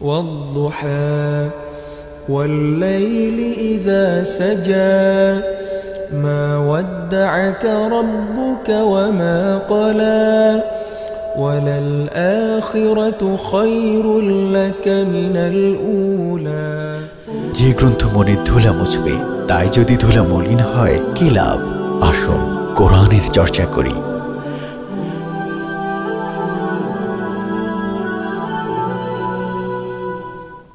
والضحى والليل إذا سجى ما ودعك ربك وما قلى وللآخرة خير لك من الأولى যে গ্রন্থ মনে ধুলা মুছবে তাই যদি ধুলা মলিন হয় কি লাভ আসুন কোরআনের চর্চা করি